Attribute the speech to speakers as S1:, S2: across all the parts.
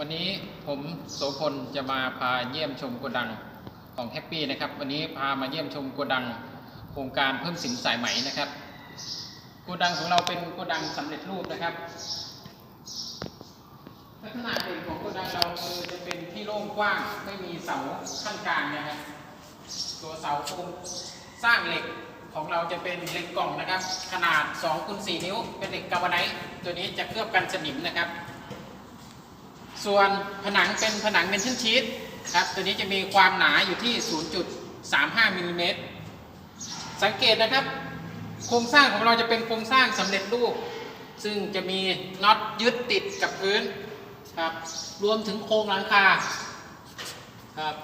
S1: วันนี้ผมโสพลจะมาพาเยี่ยมชมโกดังของแฮปปี้นะครับ วันนี้พามาเยี่ยมชมโกดังโครงการเพิ่มสินสายไหมนะครับโกดังของเราเป็นโกดังสำเร็จรูปนะครับ ลักษณะเด่นของโกดังเราคือจะเป็นที่โล่งกว้างไม่มีเสาขั้นกลางนะครับตัวเสาโครงสร้างเหล็กของเราจะเป็นเหล็กกล่องนะครับ ขนาด2คูณ4นิ้ว เป็นเหล็กกาวไนท์ตัวนี้จะเคลือบกันสนิมนะครับ ส่วนผนังเป็นผนังเมนชั่นชีตครับตัวนี้จะมีความหนาอยู่ที่ 0.35มิลลิเมตรสังเกตนะครับ โครงสร้างของเราจะเป็นโครงสร้างสำเร็จรูป ซึ่งจะมีน็อตยึดติดกับพื้นครับรวมถึงโครงหลังคาครับ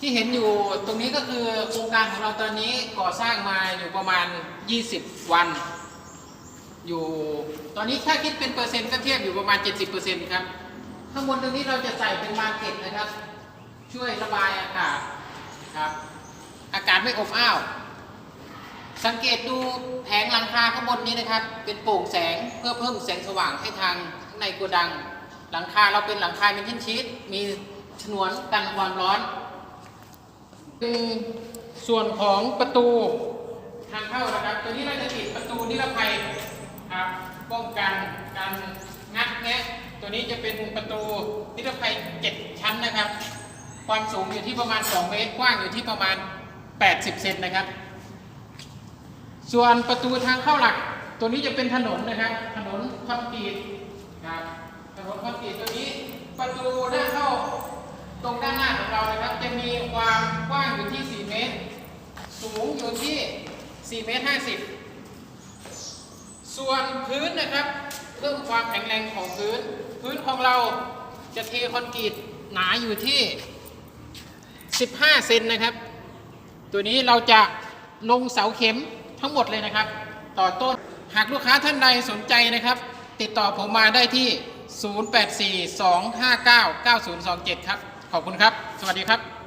S1: ที่เห็นอยู่ตรงนี้ก็คือโครงการของเราตอนนี้ก่อสร้างมาอยู่ประมาณ 20 วัน อยู่ตอนนี้ถ้าคิดเป็นเปอร์เซ็นต์ก็เทียบอยู่ประมาณ 70%ครับ ข้างบนตรงนี้เราจะใส่เป็นมาร์เก็ตนะครับ ช่วยระบายอากาศครับ อากาศไม่อบอ้าว สังเกตดูแผงหลังคาข้างบนนี้นะครับ เป็นโปร่งแสงเพื่อเพิ่มแสงสว่างให้ทางข้างในโกดัง หลังคาเราเป็นหลังคาเป็นชิ้นชีตมีฉนวนกันความร้อนเป็นส่วนของประตูทางเข้านะครับ ตัวนี้เราจะติดประตูนิรภัยครับป้องกันการงัดแงะ ตัวนี้จะเป็นประตูนิรภัย7ชั้นนะครับ ความสูงอยู่ที่ประมาณ 2 เมตร กว้างอยู่ที่ประมาณ 80 เซนนะครับ ส่วนประตูทางเข้าหลัก ตัวนี้จะเป็นถนนนะครับ ถนนคอนกรีตครับถนนคอนกรีตตัวนี้ประตูหน้าเข้าตรงด้านหน้าของเรานะครับ จะมีความกว้างอยู่ที่ 4 เมตร สูงอยู่ที่ 4 เมตร 50 ส่วนพื้นนะครับ เพิ่มความแข็งแรงของพื้น พื้นของเราจะเทคอนกรีตหนาอยู่ที่ 15 เซนนะครับ ตัวนี้เราจะลงเสาเข็มทั้งหมดเลยนะครับ ต่อต้นหากลูกค้าท่านใดสนใจนะครับ ติดต่อผมมาได้ที่ 0842599027 ครับ ขอบคุณครับ สวัสดีครับ